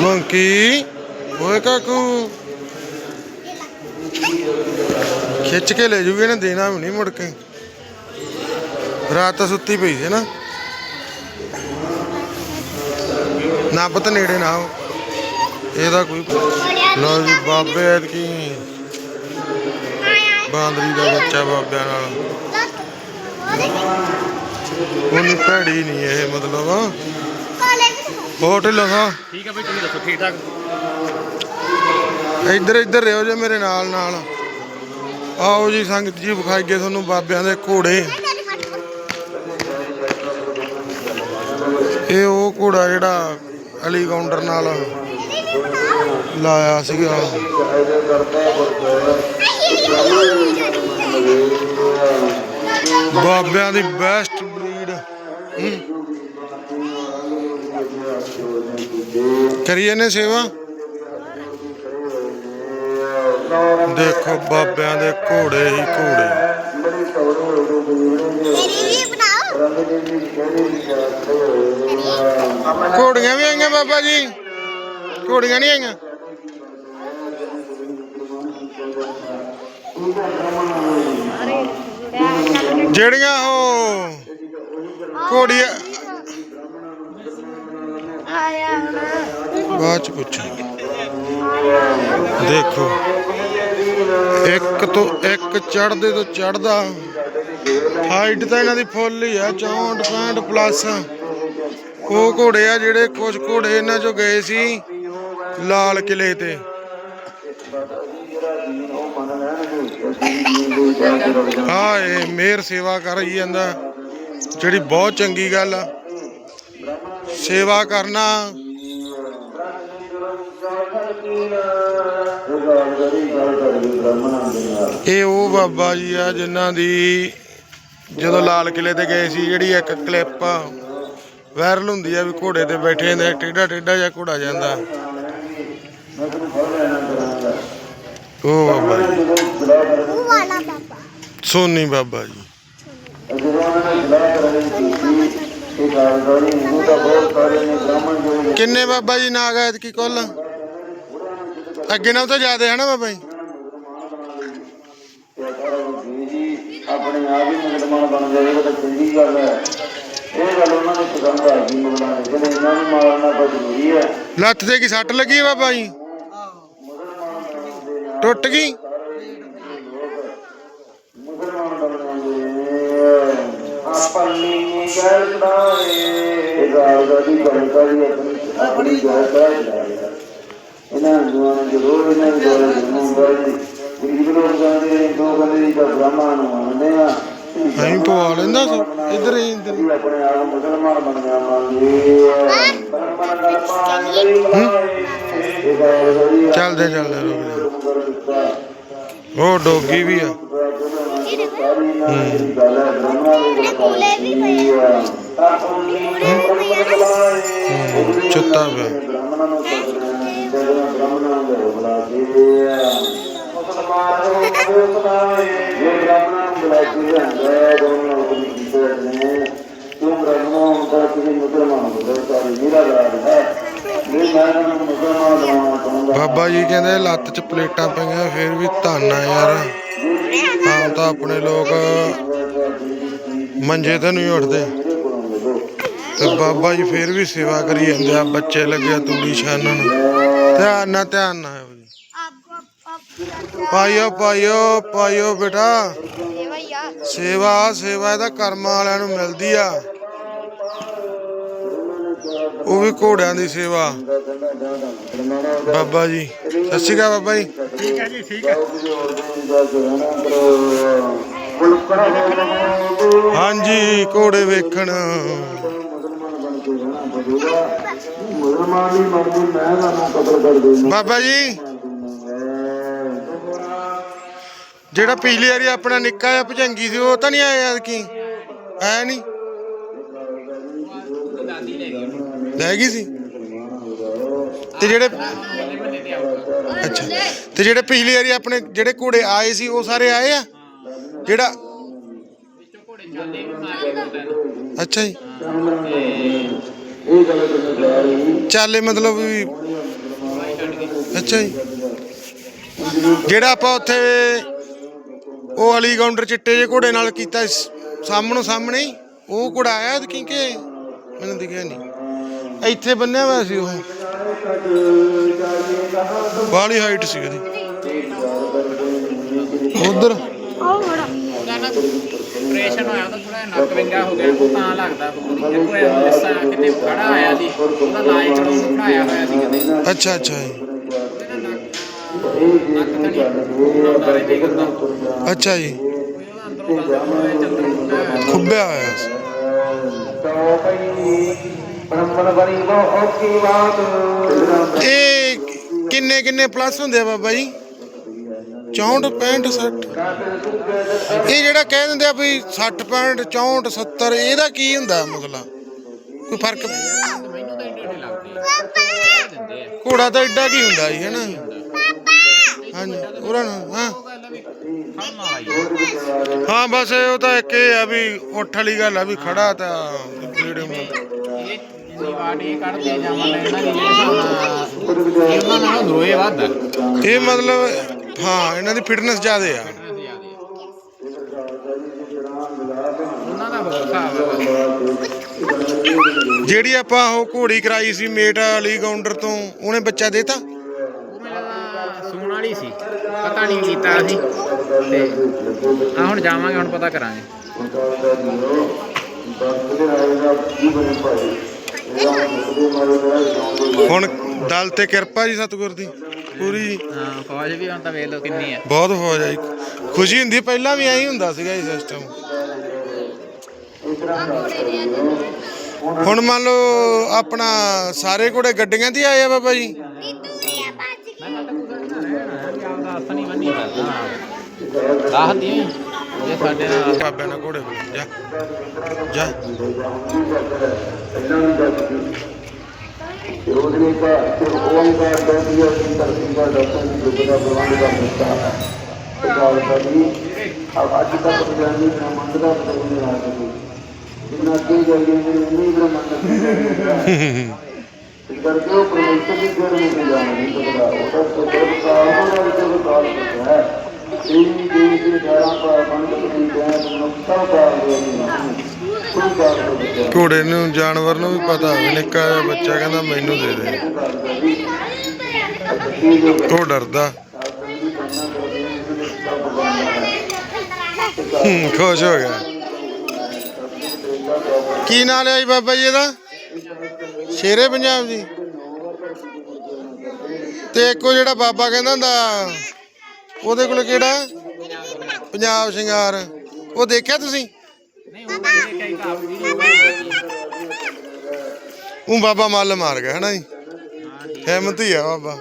Monkey ਓਏ ਕਾਕੂ। ਖਿੱਚ ਕੇ ਲੈ ਜੂਗੇ ਨਾ ਦੇਣਾ ਵੀ ਨਹੀਂ ਮੁੜ ਕੇ। ਰਾਤ ਤਾਂ ਸੁੱਤੀ ਪਈ ਸੀ ਨਾ। ਨਾ ਪਤਾ ਨੇੜੇ ਨਾ ਆਓ। ਇਹਦਾ ਕੋਈ ਲਓ ਜੀ ਬਾਬੇ ਬਾਂਦਰੀ ਦਾ ਬੱਚਾ ਬਾਬਿਆਂ ਨਾਲ। ਉਹਨੀ ਭੈੜੀ ਨਹੀਂ ਇਹ ਮਤਲਬ। ਹੋਟਲ ਲਗਾ ਠੀਕ ਹੈ ਬਈ ਤੁਸੀਂ ਦੱਸੋ ਠੀਕ ਠਾਕ? ਇੱਧਰ ਇੱਧਰ ਰਿਓ ਜੇ ਮੇਰੇ ਨਾਲ ਨਾਲ। ਆਓ ਜੀ ਸੰਗਤ ਜੀ ਵਿਖਾਈਏ ਤੁਹਾਨੂੰ ਬਾਬਿਆਂ ਦੇ ਘੋੜੇ। ਇਹ ਉਹ ਘੋੜਾ ਜਿਹੜਾ ਅਲੀ ਕਾਊਂਟਰ ਨਾਲ ਲਾਇਆ ਸੀਗਾ। ਬਾਬਿਆਂ ਦੀ ਬੈਸਟ ਕਰੀ ਕਰੀਏ ਸੇਵਾ? ਦੇਖੋ ਬਾਬਿਆਂ ਦੇ ਘੋੜੇ ਹੀ ਘੋੜੇ। ਘੋੜੀਆਂ ਵੀ ਆਈਆਂ ਬਾਬਾ ਜੀ? ਘੋੜੀਆਂ ਨਹੀਂ ਆਈਆਂ? ਜਿਹੜੀਆਂ ਉਹ ਘੋੜੀਆਂ ਆਇਆ ਬਾਅਦ ਚ ਪੁੱਛਾਂਗੇ ਦੇਖੋ, ਇੱਕ ਤੋਂ ਇੱਕ ਚੜਦੇ ਤੋਂ ਚੜਦਾ ਹਾਈਟ ਤਾਂ ਇਹਨਾਂ ਦੀ ਫੁੱਲ ਹੀ ਆ 64 65 ਪਲੱਸ ਉਹ ਘੋੜੇ ਆ ਜਿਹੜੇ ਕੁਝ ਘੋੜੇ ਇਹਨਾਂ ਚੋਂ ਗਏ ਸੀ ਲਾਲ ਕਿਲੇ ਤੇ। ਹਾਂ ਇਹ ਮੇਰ ਸੇਵਾ ਕਰ ਰਹੀ ਜਾਂਦਾ। ਜਿਹੜੀ ਬਹੁਤ ਚੰਗੀ ਗੱਲ ਆ। ਸੇਵਾ ਕਰਨਾ ਇਹ ਉਹ ਬਾਬਾ ਜੀ ਆ ਜਿਨ੍ਹਾਂ ਦੀ ਜਦੋਂ ਲਾਲ ਕਿਲੇ ਤੇ ਗਏ ਸੀ, ਜਿਹੜੀ ਇੱਕ ਕਲਿੱਪ ਵਾਇਰਲ ਹੁੰਦੀ ਆ ਵੀ ਘੋੜੇ ਤੇ ਬੈਠੇ ਨੇ ਟੇਡਾ ਟੇਡਾ ਜਿਹਾ ਘੋੜਾ ਜਾਂਦਾ। ਉਹ ਬਾਬਾ ਜੀ। ਸੋਨੀ ਬਾਬਾ ਜੀ। ਕਿੰਨੇ ਬਾਬਾ ਜੀ ਨਾਗ ਐਤ ਕੀ ਕੁੱਲ? ਅੱਗੇ ਨਾਲ ਤਾਂ ਜ਼ਿਆਦਾ ਹੈ ਨਾ ਬਾਬਾ ਜੀ। ਆਪਣੇ ਆਪ ਹੀ ਮੁਸਲਮਾਨ ਬਣ ਜਾਵੇ ਤਾਂ ਚੰਗੀ ਗੱਲ ਹੈ ਇਹ ਗੱਲ ਉਹਨਾਂ ਨੂੰ ਪਸੰਦ ਆ ਗਈ ਮੁਗਲਾਂ ਦੇ ਕਹਿੰਦੇ ਇਹਨਾਂ ਨੂੰ ਮਾਰਨਾ ਬਹੁਤ ਜ਼ਰੂਰੀ ਹੈ ਲੱਤ ਤੇ ਕੀ ਸੱਟ ਲੱਗੀ ਹੈ ਬਾਬਾ ਜੀ? ਟੁੱਟ ਗਈ? ਮੁਸਲਮਾਨ ਬਣ ਜਾਂਦੇ ਆਪਣੀ ਗੱਲ ਇਹ ਗੱਲ ਦਾ ਦੀ ਬਣਦਾ ਵੀ ਆਪਣੀ ਆਪਣੀ ਗੱਲ ਇਹਨਾਂ ਨੂੰ ਜ਼ਰੂਰ ਨੂੰ ਗੱਲ ਜਨਮ ਬਾਈ ਗਰੀਬ ਲੋਕ ਜਾਂਦੇ ਨੇ ਦੋ ਬੰਦੇ ਦੀ ਤਾਂ ਬ੍ਰਾਹਮਣ ਨੂੰ ਮੰਨਦੇ ਆ। ਅਸੀਂ ਪਵਾ ਲੈਂਦਾ ਸੀ ਇੱਧਰ ਹੀ ਇੱਧਰ ਹੀ। ਵੀ ਆਪਣੇ ਆਪ ਨੂੰ ਮੁਸਲਮਾਨ ਬਣ ਜਾਵਾਂਗੇ ਬ੍ਰਾਹਮਣ ਦਾ ਪਾਣ ਲਈ ਬੁਲਾਏ ਇਹ ਗੱਲ ਬੜੀ ਚੱਲਦੇ ਚੱਲਦੇ ਰੁਕ ਜਾ ਉਹ ਡੋਗੀ ਵੀ ਆ ਕੋਲੇ ਵੀ ਪਏ ਚੁੱਤਾ ਪਿਆ ਬਾਬਾ ਜੀ ਕਹਿੰਦੇ ਲੱਤ 'ਚ ਪਲੇਟਾਂ ਪਈਆਂ, ਫਿਰ ਵੀ ਧੰਨ ਆ ਯਾਰ। ਆਮ ਤਾਂ ਆਪਣੇ ਲੋਕ ਮੰਜੇ ਤੇ ਨਹੀਂ ਉੱਠਦੇ। ਤੇ ਬਾਬਾ ਜੀ ਫਿਰ ਵੀ ਸੇਵਾ ਕਰੀ ਜਾਂਦੇ ਆ, ਬੱਚੇ ਲੱਗਿਆ ਤੂੜੀ ਛਾਨਣ। ਧਿਆਨ ਨਾਲ ਧਿਆਨ ਨਾਲ ਜੀ। ਪਾਇਓ ਪਾਇਓ ਪਾਇਓ ਬੇਟਾ। ਸੇਵਾ ਸੇਵਾ ਇਹਦਾ ਕਰਮਾਂ ਵਾਲਿਆਂ ਨੂੰ ਮਿਲਦੀ ਆ। ਉਹ ਵੀ ਘੋੜਿਆਂ ਦੀ ਸੇਵਾ। ਬਾਬਾ ਜੀ ਸਤਿ ਸ਼੍ਰੀ ਅਕਾਲ ਬਾਬਾ ਜੀ। ਠੀਕ ਹੈ ਜੀ ਠੀਕ ਹੈ ਹਾਂਜੀ ਘੋੜੇ ਵੇਖਣ। ਮੁਸਲਮਾਨ ਦੀ ਮਰਜ਼ੀ ਮੈਂ ਤੁਹਾਨੂੰ ਕਤਲ ਕਰ ਦੇਣਾ ਬਾਬਾ ਜੀ। ਜਿਹੜਾ ਪਿਛਲੀ ਵਾਰੀ ਆਪਣਾ ਨਿੱਕਾ ਜਿਹਾ ਭਜੰਗੀ ਸੀ, ਉਹ ਤਾਂ ਨਹੀਂ ਆਇਆ ਐਤਕੀ ਆਇਆ ਨਹੀਂ? ਲੈ ਗਈ ਸੀ। ਤੇ ਜਿਹੜੇ ਅੱਛਾ। ਤੇ ਜਿਹੜੇ ਪਿਛਲੀ ਵਾਰੀ ਆਪਣੇ ਜਿਹੜੇ ਘੋੜੇ ਆਏ ਸੀ, ਉਹ ਸਾਰੇ ਆਏ ਆ? ਜਿਹੜਾ ਅੱਛਾ ਜੀ। ਚਾਲੇ ਮਤਲਬ ਵੀ ਅੱਛਾ ਜੀ। ਜਿਹੜਾ ਆਪਾਂ ਉੱਥੇ ਉਹ ਅਲੀ ਕਾਊਂਟਰ ਚਿੱਟੇ ਜੇ ਘੋੜੇ ਨਾਲ ਕੀਤਾ ਸਾਹਮਣੋ ਸਾਹਮਣੇ ਹੀ ਉਹ ਘੋੜਾ ਆਇਆ ਕਿ ਕਿ ਮੈਨੂੰ ਦਿਖਿਆ ਨਹੀਂ। ਇੱਥੇ ਬੰਨਿਆ ਹੋਇਆ ਸੀ ਉਹ। ਬਾਲੀ ਹਾਈਟ ਸੀ ਉਹਦੀ। ਉਧਰ। ਆਪਰੇਸ਼ਨ ਹੋਇਆ ਤਾਂ ਥੋੜਾ ਨੱਕ ਵਿੰਗਾ ਹੋ ਗਿਆ ਉਹ ਤਾਂ ਲੱਗਦਾ ਪੂਰੀ ਤੇ ਕੋਈ ਲਿੱਸਾ ਕਿਤੇ ਖੜਾ ਆਇਆ ਸੀ ਉਹਦਾ ਲਾਈਟ ਨੂੰ ਬਣਾਇਆ ਹੋਇਆ ਸੀ ਕਿਤੇ। ਅੱਛਾ ਅੱਛਾ ਜੀ। ਅੱਛਾ ਜੀ। ਉਹਦਾ ਖੁੱਬਿਆ ਹੋਇਆ ਸੀ। ਇਹ ਕਿੰਨੇ ਕਿੰਨੇ ਪਲੱਸ ਹੁੰਦੇ ਆ ਬਾਬਾ ਜੀ? 64 65 60 ਇਹ ਜਿਹੜਾ ਕਹਿ ਦਿੰਦੇ ਆ ਵੀ 60 65 64 70 ਇਹਦਾ ਕੀ ਹੁੰਦਾ ਮਤਲਬ? ਕੋਈ ਫ਼ਰਕ? ਘੋੜਾ ਤਾਂ ਐਡਾ ਕੀ ਹੁੰਦਾ ਜੀ ਹੈਨਾ ਹਾਂਜੀ ਉਹਨਾਂ ਨੂੰ, ਹਾਂ? ਹਾਂ, ਬਸ ਉਹ ਤਾਂ ਇੱਕ ਇਹ ਆ ਵੀ ਉੱਠ ਵਾਲੀ ਗੱਲ ਆ ਵੀ ਖੜਾ ਤਾਂ ਜਿਹੜੇ ਇਹ ਜਿੰਨੀ ਇਹ ਕੱਢਦੇ ਜਾਵਾਂ ਇਹਨਾਂ ਦੀ ਜਿਹੜੇ ਹਿਸਾਬ ਆ ਹਾਂ, ਇਹਨਾਂ ਦੀ ਫਿਟਨੈਸ ਜ਼ਿਆਦੇ ਆ। ਉਹਨਾਂ ਦਾ ਬਹੁਤ ਹਿਸਾਬ ਜਿਹੜੀ ਆਪਾਂ ਉਹ ਘੋੜੀ ਕਰਾਈ ਸੀ ਮੇਟ ਅਲੀ ਕਾਊਂਟਰ ਤੋਂ, ਉਹਨੇ ਬੱਚਾ ਦੇਤਾ? ਸੂਣ ਵਾਲੀ ਸੀ ਪਤਾ ਨਹੀਂ ਕੀਤਾ ਅਸੀਂ ਤੇ ਆ ਹੁਣ ਜਾਵਾਂਗੇ ਹੁਣ ਪਤਾ ਕਰਾਂਗੇ ਹੁਣ ਦਲ ਤੇ ਕਿਰਪਾ ਜੀ ਸਤਿਗੁਰ ਦੀ। ਪੂਰੀ। ਹਾਂ ਫੌਜ ਵੀ ਹੁਣ ਤਾਂ ਵੇਖ ਲਓ ਕਿੰਨੀ ਆ ਬਹੁਤ ਫੌਜ ਆਈ ਖੁਸ਼ੀ ਹੁੰਦੀ ਪਹਿਲਾਂ ਵੀ ਐਂ ਹੀ ਹੁੰਦਾ ਸੀਗਾ ਇਹ ਸਿਸਟਮ ਹੁਣ ਮੰਨ ਲਓ ਆਪਣਾ ਸਾਰੇ ਘੋੜੇ ਗੱਡੀਆਂ ਤੇ ਆਏ ਆ ਬਾਬਾ ਜੀ। ਰਾਹ ਦੀ ਇਹ ਸਾਡੇ ਨਾਲ ਬਾਬਿਆਂ ਨਾਲ ਘੋੜੇ ਕੋਲ ਜਾ। ਜਾ ਉਹਦੇ ਦਾ ਤੇ ਉਹ ਦਾ ਦੋਸਤੀ ਅਸੀਂ ਧਰਤੀ ਦਾ ਦਰਸ਼ਨ ਦੀ ਦੁੱਧ ਦਾ ਪ੍ਰਬੰਧ ਕਰ ਦਿੱਤਾ ਹੈ ਉਹ ਗੱਲ ਕਰੀ ਅੱਜ ਤੱਕ ਪੰਜਾਬੀ ਬ੍ਰਹਮੰਡ ਦਾ ਪ੍ਰਬੰਧ ਨਹੀਂ ਆ ਸਕੀ ਜਿੰਨਾ ਕਿ ਜਲਦੀ ਨੇ ਨਹੀਂ ਬ੍ਰਹਮੰਡ ਇਸ ਕਰਕੇ ਉਹ ਪਰਮੇਸ਼ਰ ਦੀ ਜੜ ਨੂੰ ਤੇ ਜਾਣਾ ਨਹੀਂ ਸਕਦਾ ਉਹਦਾ ਸੋਚਰ ਕਾਲ ਦਾ ਵਿੱਚ ਕਾਲ ਹੁੰਦਾ ਹੈ ਇਹ ਦੇਸ਼ ਦੇ ਜਾਰਾਂ ਪਰ ਬੰਦ ਦੀ ਜਾਨ ਮਨੁੱਖਤਾ ਦਾ ਨਹੀਂ ਕੋਈ ਗੱਲ ਨਹੀਂ ਘੋੜੇ ਨੂੰ ਜਾਨਵਰ ਨੂੰ ਵੀ ਪਤਾ ਨਿੱਕਾ ਜਿਹਾ ਬੱਚਾ ਕਹਿੰਦਾ ਮੈਨੂੰ ਦੇ ਦੇ। ਉਹ ਡਰਦਾ। ਖੁਸ਼ ਹੋ ਗਿਆ। ਕੀ ਨਾਂ ਲਿਆ ਜੀ ਬਾਬਾ ਜੀ ਇਹਦਾ? ਸ਼ੇਰੇ ਪੰਜਾਬ ਜੀ ਤੇ ਇੱਕੋ ਜਿਹੜਾ ਬਾਬਾ ਕਹਿੰਦਾ ਹੁੰਦਾ ਉਹਦੇ ਕੋਲ ਕਿਹੜਾ? ਪੰਜਾਬ ਸ਼ਿੰਗਾਰ। ਉਹ ਦੇਖਿਆ ਤੁਸੀਂ? ਨਹੀਂ ਉਹ ਕਈ ਬਾਬਾ ਮੱਲ ਮਾਰ ਗਿਆ ਹਨਾ ਜੀ? ਹਿੰਮਤੀ ਆ ਬਾਬਾ।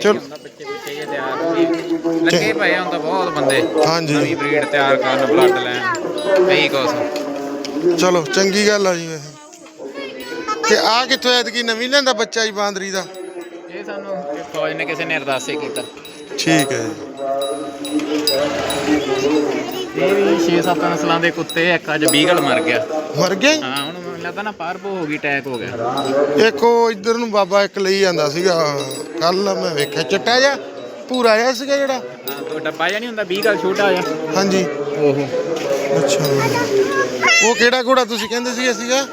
ਚਲ। ਹੁੰਦਾ ਬੱਚੇ ਬੱਚੇ ਜੇ ਤਿਆਰ ਹੋਏ। ਲੱਗੇ ਪਏ ਹੁਣ ਤਾਂ ਬਹੁਤ ਬੰਦੇ। ਹਾਂਜੀ। ਨਵੀਂ ਬਰੀਡ ਤਿਆਰ ਕਰਨ ਬਲੱਡ ਲੈਣ। ਕਈ ਕੁਛ। ਚਲੋ ਚੰਗੀ ਗੱਲ ਆ ਜੀ ਵੈਸੇ। ਤੇ ਆ ਕਿੱਥੋਂ ਐਤਕੀ? ਨਵੀਂ ਲੈਂਦਾ ਬੱਚਾ ਜੀ ਬਾਂਦਰੀ ਦਾ? ਇਹ ਸਾਨੂੰ ਇਹ ਫੌਜ ਨੇ ਕਿਸੇ ਨੇ ਅਰਦਾਸੇ ਕੀਤਾ। ਠੀਕ ਹੈ ਜੀ। ਇਹ ਵੀ 6-7 ਨਸਲਾਂ ਦੇ ਕੁੱਤੇ ਇੱਕ ਅੱਜ ਬੀਗਲ ਮਰ ਗਿਆ। ਮਰ ਗਏ ਹਾਂ ਹੁਣ ਮੈਨੂੰ ਲੱਗਦਾ ਨਾ ਪਾਰਬੋ ਹੋ ਗਈ ਅਟੈਕ ਹੋ ਗਿਆ। ਇੱਕ ਉਹ ਇੱਧਰ ਨੂੰ ਬਾਬਾ ਇੱਕ ਲਈ ਜਾਂਦਾ ਸੀਗਾ। ਕੱਲ ਮੈਂ ਵੇਖਿਆ ਚਿੱਟਾ ਜਿਹਾ ਪੂਰਾ ਜਿਹਾ ਸੀਗਾ ਜਿਹੜਾ। ਹਾਂ ਤੋਂ ਡੱਬਾ ਜਿਹਾ ਨਹੀਂ ਹੁੰਦਾ ਬੀਗਲ ਛੋਟਾ ਜਿਹਾ। ਹਾਂਜੀ। ਉਹ ਅੱਛਾ। ਉਹ ਕਿਹੜਾ ਘੋੜਾ ਤੁਸੀਂ ਕਹਿੰਦੇ ਸੀਗਾ ਸੀਗਾ?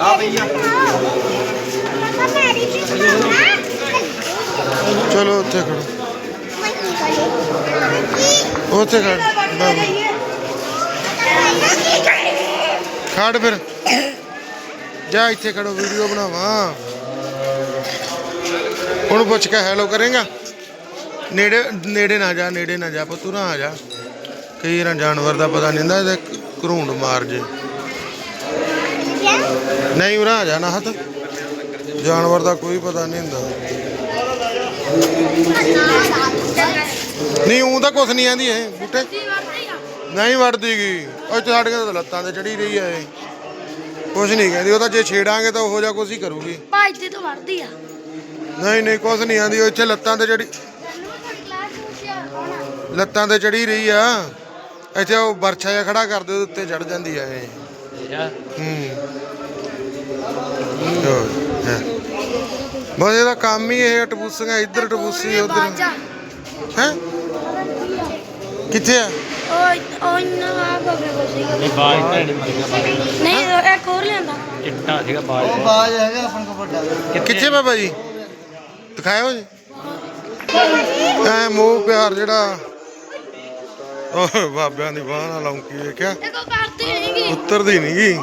ਆ। ਭਈਆ ਚਲੋ ਉੱਥੇ ਖੜੋ। ਉੱਥੇ ਖੜ ਬਾਬਾ। ਖੜ ਫਿਰ। ਜਾ ਇੱਥੇ ਖੜੋ ਵੀਡੀਓ ਬਣਾਵਾਂ। ਉਹਨੂੰ ਪੁੱਛ ਕੇ ਹੈਲੋ ਕਰੇਗਾ। ਨੇੜੇ ਨੇੜੇ ਨਾ ਜਾ ਨੇੜੇ ਨਾ ਜਾ ਪੁੱਤੂ ਨਾ ਆ ਜਾ। ਕਈ ਵਾਰ ਜਾਨਵਰ ਦਾ ਪਤਾ ਨਹੀਂ ਹੁੰਦਾ ਇਹਦੇ ਘਰੂੰਡ ਮਾਰ ਜੇ। ਨਹੀਂ ਉਰਾ ਆ ਜਾ ਨਾ ਹੱਥ। ਜਾਨਵਰ ਦਾ ਕੋਈ ਪਤਾ ਨਹੀਂ ਹੁੰਦਾ। ਨਹੀਂ ਉਹ ਤਾਂ ਕੁਛ ਨਹੀਂ ਆਂਦੀ ਇਹ ਬੂਟੇ। ਨਹੀਂ ਵੜਦੀ ਗੀ। ਉਹ ਤੇ ਸਾਡੀਆਂ ਤਾਂ ਲੱਤਾਂ ਤੇ ਚੜੀ ਰਹੀ ਆ ਇਹ। ਕੁਛ ਨਹੀਂ ਕਹਿੰਦੀ ਉਹ ਤਾਂ ਜੇ ਛੇੜਾਂਗੇ ਤਾਂ ਉਹੋ ਜਿਹਾ ਕੁਛ ਹੀ ਕਰੂਗੀ। ਭਾਈ ਤੇ ਤੋਂ ਵੜਦੀ ਆ। ਨਹੀਂ ਨਹੀਂ ਕੁਛ ਨਹੀਂ ਆਂਦੀ ਉਹ ਇੱਥੇ ਲੱਤਾਂ ਤੇ ਚੜੀ ਲੱਤਾਂ ਤੇ ਚੜੀ ਰਹੀ ਆ। ਇੱਥੇ ਉਹ ਵਰਛਾ ਜਿਹਾ ਖੜਾ ਕਰਦੇ ਉਹਦੇ ਉੱਤੇ ਚੜ ਜਾਂਦੀ ਆ ਇਹ। ਹੈ। ਬਸ ਇਹਦਾ ਕੰਮ ਹੀ ਇਹ ਆ, ਟਪੂਸੀਆਂ ਇੱਧਰ ਟਪੂਸੀ ਉਧਰ। ਹੈ? ਕਿੱਥੇ ਆ? ਉਹ ਉਹ ਨਾ ਬਾਬੇ ਕੋਲ ਸੀਗਾ। ਨਹੀਂ ਬਾਜ ਤਾਂ ਨਹੀਂ ਮਰਗਾ ਬਾਜ। ਨਹੀਂ ਉਹ ਇੱਕ ਹੋਰ ਲਿਆਂਦਾ। ਚਿੱਟਾ ਸੀਗਾ ਬਾਜ। ਬਾਜ ਹੈਗਾ ਆਪਣੇ ਵੱਡਾ। ਕਿੱਥੇ ਬਾਬਾ ਜੀ? ਦਿਖਾਇਓ ਜੀ। ਐ ਮੋਹ ਪਿਆਰ ਜਿਹੜਾ। ਓਏ ਬਾਬਿਆਂ ਦੀ ਬਾਹ ਨਾਲ ਲੌਂਕੀ ਵੇਖਿਆ। ਇਹ ਕੋ ਕਰਦੀ ਨਹੀਂਗੀ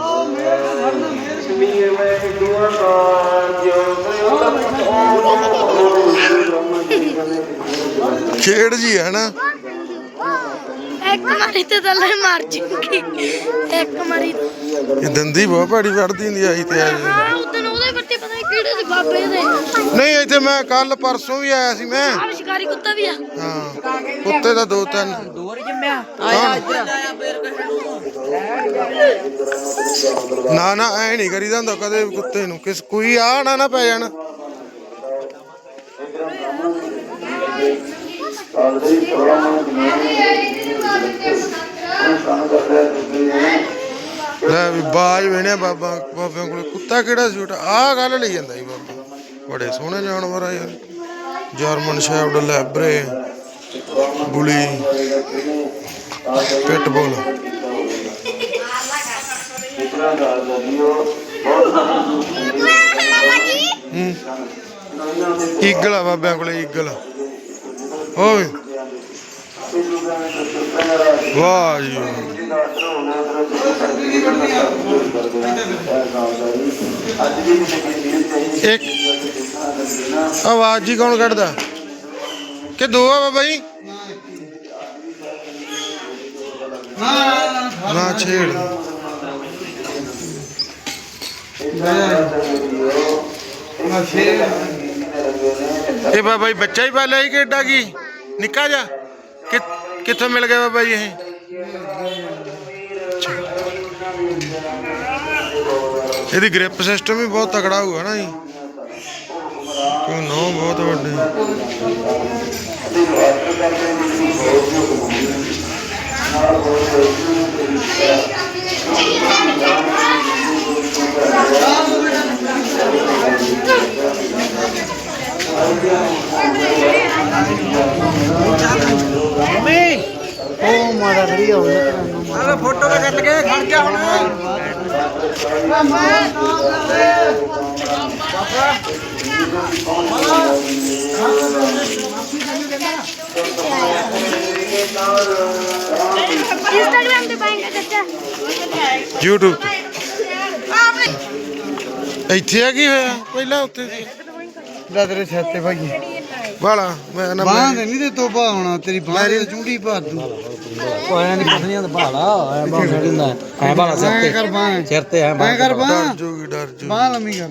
ਖੇਡ ਜੀ ਹੈ ਨਾ। ਇੱਕ ਮਾਰੀ ਤੇ ਥੱਲੇ ਮਾਰ ਜੂਗੀ ਇੱਕ ਮਾਰੀ ਤੇ- ਇਹ ਦੰਦੀ ਬਹੁਤ ਭੈੜੀ ਵੜਦੀ ਹੁੰਦੀ ਆਈ ਤੇ ਆ ਹਾਂ ਉਦੋਂ ਉਹਦੇ ਬੱਟੇ ਪਤਾ ਨੀ ਕਿਹੜੇ ਦੇ ਬਾਬੇ ਦੇ। ਨਹੀਂ ਇੱਥੇ ਮੈਂ ਕੱਲ ਪਰਸੋਂ ਵੀ ਆਇਆ ਸੀ ਮੈਂ। ਆਹ ਸ਼ਿਕਾਰੀ ਕੁੱਤਾ ਵੀ ਆ। ਹਾਂ ਕੁੱਤੇ ਦਾ ਦੋ ਤਿੰਨ। ਦੂਰ ਜੰਮਿਆ। ਕੌਣ? ਨਾ ਨਾ ਐ ਨਹੀਂ ਕਰੀਦਾ ਹੁੰਦਾ ਕਦੇ ਕੁੱਤੇ ਨੂੰ। ਕਿਸ ਕੋਈ ਆ ਨਾ ਨਾ ਪੈ ਜਾਣ। ਲੈ ਵੀ ਬਾਜ ਵੇਣਿਆ ਬਾਬਾ, ਬਾਬਿਆਂ ਕੋਲ। ਕੁੱਤਾ ਕਿਹੜਾ ਸੀ ਆ ਗੱਲ ਲਈ ਜਾਂਦਾ ਸੀ ਬਾਬਾ। ਬੜੇ ਸੋਹਣੇ ਜਾਨਵਰ ਆ ਯਾਰ। ਜਰਮਨ ਸ਼ੈਫਰਡ ਲੈਬਰੇ, ਬੁਲੀ, ਪਿਟਬੁਲ। ਇਤਨਾ ਦਾ ਦਿਓ ਬਹੁਤ ਈਗਲ ਆ ਬਾਬਿਆਂ ਕੋਲੇ ਈਗਲ ਓਏ ਵਾਹ ਜੀ ਇੱਕ ਆਵਾਜ਼ ਜੀ ਕੌਣ ਕੱਢਦਾ ਕਿ ਦੋ ਆ ਬਾਬਾ ਜੀ ਨਾ ਛੇੜ ਇਹ ਬਾਬਾ ਜੀ ਬੱਚਾ ਹੀ ਪਾਲਿਆ ਸੀ ਕਿ ਕੀ? ਨਿੱਕਾ ਜਾ ਕਿੱਥੋਂ ਮਿਲ ਗਿਆ ਬਾਬਾ ਜੀ ਇਹ? ਇਹਦੀ ਗ੍ਰਿਪ ਸਿਸਟਮ ਵੀ ਬਹੁਤ ਤਕੜਾ ਹੋਊਗਾ ਨਾ ਜੀ। ਕਿਉਂ ਨੋ, ਬਹੁਤ ਵੱਡੇ। ਉਹ ਮਾੜਾ ਖੜੀ ਹੋ ਗਿਆ ਫੋਟੋ ਤੇ ਕੱਟ ਕੇ ਖੜ ਜਾ ਹੁਣ ਇੰਸਟਾਗ੍ਰਾਮ ਤੇ ਪਾਏਗਾ ਚਾਚਾ YouTube ਤੇ ਇੱਥੇ ਆ ਕੀ ਹੋਇਆ? ਪਹਿਲਾਂ ਉੱਥੇ ਸੀ। ਲੈ ਤੇਰੇ ਸਿਰ ਤੇ ਭਾਈ। ਵਾਲਾ ਮੈਂ ਨਾ ਬਾਹਾਂ ਤੇ ਨਹੀਂ ਤੇ ਤੋਬਾ ਹੋਣਾ ਤੇਰੀ ਬਾਹਾਂ ਤੇ ਚੂੜੀ ਭਰ ਦੂ। ਕੋਇਆ ਨਹੀਂ ਨਹੀਂ ਹੁੰਦਾ ਭਾਲਾ ਐ ਬਾਹ ਛੱਡ ਦਿੰਦਾ। ਐ ਐਂ ਸਿਰ ਤੇ। ਕਰ ਬਾਹਾਂ। ਸਿਰ ਤੇ ਐ ਬਾਹ ਕਰ ਬਾਹਾਂ। ਡਰ ਜੂਗੀ ਡਰ ਜੂ ਬਾਹਾਂ ਲੰਮੀ ਕਰ।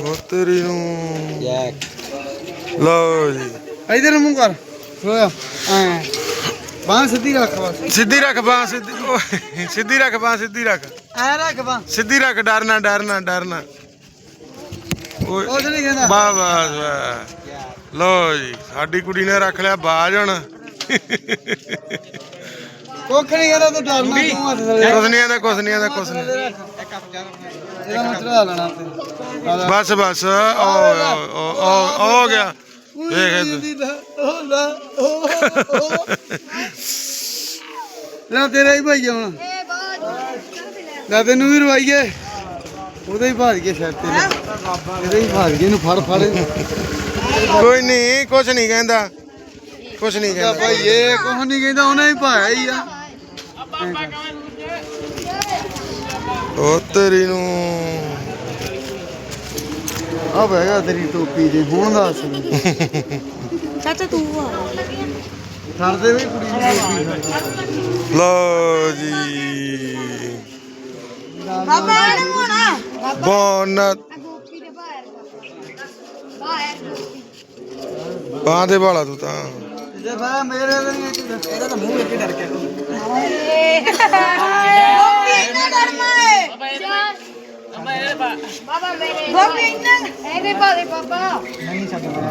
ਉਹ ਤੇਰੀ ਨੂੰ ਜੈਕ। ਲਓ ਜੀ। ਇਧਰ ਨੂੰ ਮੂੰਹ ਕਰ। ਹੋਇਆ ਐ। ਬਾਹਾਂ ਸਿੱਧੀ ਰੱਖ ਬਸ। ਸਿੱਧੀ ਰੱਖ ਬਾਹ ਸਿੱਧੀ ਸਿੱਧੀ ਰੱਖ ਬਾਹ ਸਿੱਧੀ ਰੱਖ। ਐ ਰੱਖ ਬਾਹ। ਸਿੱਧੀ ਰੱਖ ਡਰਨਾ ਡਰਨਾ ਡਰਨਾ ਕੁਛ ਨਹੀਂ ਕਹਿੰਦਾ। ਵਾਹ ਵਾਹ ਵਾਹ। ਲਓ ਜੀ ਸਾਡੀ ਕੁੜੀ ਨੇ ਰੱਖ ਲਿਆ ਬਾਜ ਹੁਣ। ਕੁੱਖ ਨਹੀਂ ਕਹਿੰਦਾ ਤੂੰ ਡਰਨਾ ਤੂੰ ਹੱਥ ਥੱਲੇ ਕੁਛ ਨਹੀਂ ਆਂਦਾ ਕੁਛ ਨਹੀਂ ਆਂਦਾ ਕੁਛ ਨਹੀਂ ਇਹਦਾ ਮੈਂ ਚੜਾ ਲੈਣਾ ਤੇ ਲੈ। ਬਸ ਬਸ। ਓ ਓ ਓ ਹੋ ਗਿਆ। ਦੇਖ ਲਾ। ਲੈ ਤੇਰਾ ਹੀ ਭਾਈ ਹੁਣ। ਲੈ ਤੈਨੂੰ ਵੀ ਰਵਾਈਏ। ਉਹਦੇ ਹੀ ਭਾਜ ਕੇ ਸਿਰ ਤੇ। ਇਹਦੇ ਹੀ ਭਾਜ ਕੇ ਇਹਨੂੰ ਫੜ ਫੜ ਕੋਈ ਨਹੀਂ ਕੁਛ ਨਹੀਂ ਕਹਿੰਦਾ। ਕੁਛ ਨਹੀਂ ਕਹਿੰਦਾ। ਭਾਈ ਇਹ ਕੁਛ ਨਹੀਂ ਕਹਿੰਦਾ ਉਹਨੇ ਹੀ ਭਾਇਆ ਹੀ ਆ। ਉਹ ਤੇਰੀ ਨੂੰ ਆ ਬੈਗਾ ਤੇਰੀ ਟੋਪੀ ਜੇ ਹੁਣ ਦੱਸ। ਚਾਚਾ ਤੂੰ ਆ। ਛੱਡਦੇ ਵੀ ਕੁੜੀ ਦੀ ਟੋਪੀ। ਲਓ ਜੀ। ਬਾਬਾ ਇਹਨੂੰ ਹੋਣਾ। ਬਾਨ ਦੇ ਬਾਹਰ ਦੇ ਬਾਲਾ ਤੂੰ ਤਾਂ। ਜੇ ਬਾ ਮੇਰੇ ਇਹਦਾ ਤਾਂ ਮੂੰਹ ਇੱਥੇ ਡਰ ਗਿਆ ਗੋਪੀ ਇੰਨਾ ਡਰਨਾ ਹੈ ਬਾਬਾ। ਮੇਰੇ ਗੋਪੀ ਇੰਨਾ ਇਹਦੇ ਬਾਦੇ ਬਾਬਾ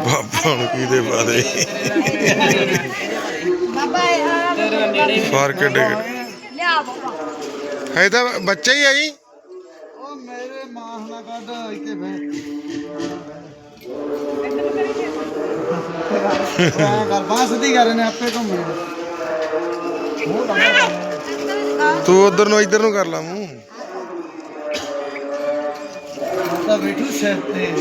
ਬਾਬਾ ਨੂੰ ਕੀ ਦੇ ਬਾਦੇ ਬਾਬਾ ਆ ਬਾਹਰ ਕੱਢੇ ਲਿਆ ਬਾਬਾ ਹੈ ਤੂੰ ਉਧਰ ਨੂੰ ਇਧਰ ਨੂੰ ਕਰ ਲਾ ਮੂੰਹ। ਤਾਂ ਬੈਠੂ ਸਿਰ ਤੇ।